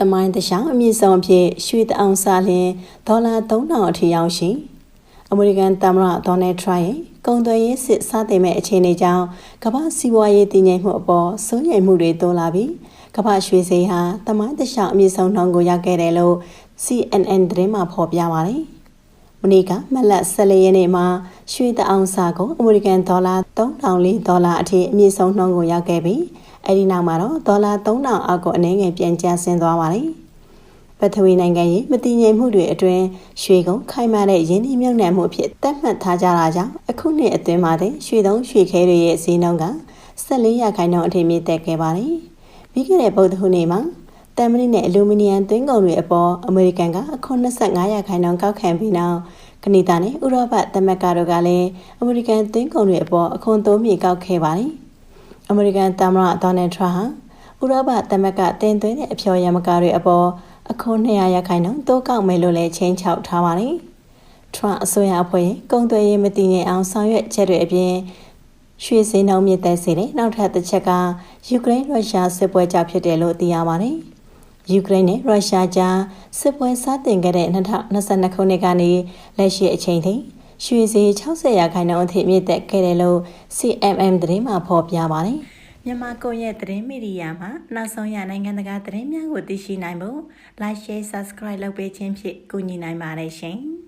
တမိုင်းတခြားအမြင့်ဆုံးအဖြစ်ရွှေတအောင်စားလျင်ဒေါ်လာ3000အထိရောက်ရှိအမေရိကန်သမ္မတဒေါ်နယ်ထရန့်ရဲ့ကုန်သွယ်ရေးစစ်စတင်မဲ့အခြေအနေကြောင့်ကမ္ဘာစီးပွားရေးတည်ငြိမ်မှုအပေါ်စိုးရိမ်မှုတွေတိုးလာပြီးကမ္ဘာရွှေစည်းဟာတမိုင်းတခြားအမြင့်ဆုံးနှုန်းကိုရောက်ခဲ့တယ်လို့ CNN သတင်းမှာဖော်ပြပါတယ်။မနေ့ကမလတ်14ရက်နေ့မှာရွှေတအောင်စာကိုအမေရိကန်ဒေါ်လာ3000ဒေါ်လာအထိအမြင့်ဆုံးနှုန်းကိုရောက်ခဲ့ပြီး အဲဒီနောက်မှာတော့ဒေါ်လာ3000အောက်ကိုအနည်းငယ်ပြန်ကျဆင်းသွားပါတယ်။ပထဝီနိုင်ငံရဲ့မတည်ငြိမ်မှုတွေအတွင်းရွှေကုန်းခိုင်မာတဲ့ရင်းနှီးမြှုပ်နှံမှုအဖြစ်သတ်မှတ်ထားကြတာကြောင့်အခုနှစ်အတွင်းမှာတဲ့ရွှေသုံးရွှေခဲတွေရဲ့ဈေးနှုန်းက14ရာခိုင်နှုန်းအထိမြင့်တက်ခဲ့ပါတယ်။ပြီးခဲ့တဲ့ဗုဒ္ဓဟူးနေ့မှာတမ်မဏိနဲ့အလူမီနီယံသွင်းကုန်တွေအပေါ်အမေရိကန်ကအခွန်25ရာခိုင်နှုန်းကောက်ခံပြီးနောက်ကနေဒါနဲ့ဥရောပသမဂ္ဂတို့ကလည်းအမေရိကန်သွင်းကုန်တွေအပေါ်အခွန်သုံးမြေကောက်ခဲ့ပါတယ်။ အမေရိကန်သမ္မတဒေါ်နယ်ထရန့်ဟာဥရောပသမဂ္ဂတင်သွင်းတဲ့အဖျော်ယမကာတွေအပေါ်အခွန်200ရာခိုင်နှုန်းတိုးကောက်မယ်လို့လည်းချင်းချောက်ထားပါတယ်။ထရန့်အစိုးရအဖွဲ့ရဲ့ကုန်သွယ်ရေးမတည်ငြိမ်အောင်ဆောင်ရွက်ချက်တွေအပြင်ရွှေစင်းနှုန်းမြင့်တက်စေတဲ့နောက်ထပ်တစ်ချက်ကယူကရိန်းရုရှားစစ်ပွဲကြောင့်ဖြစ်တယ်လို့သိရပါတယ်။ယူကရိန်းနဲ့ရုရှားကြားစစ်ပွဲစတင်ခဲ့တဲ့2022ခုနှစ်ကနေလက်ရှိအချိန်ထိ ရွှေစည်း60ရာခိုင်နှုန်းအထိမြင့်တက်ခဲ့တယ်လို့ CMM သတင်းမှာဖော်ပြပါတယ်။မြန်မာကိုရဲ့သတင်းမီဒီယာမှာနောက်ဆုံးရနိုင်ငံတကာသတင်းများကိုသိရှိနိုင်ဖို့ Like Share Subscribe လုပ်ပေးခြင်းဖြင့်ကူညီနိုင်ပါတယ်ရှင်။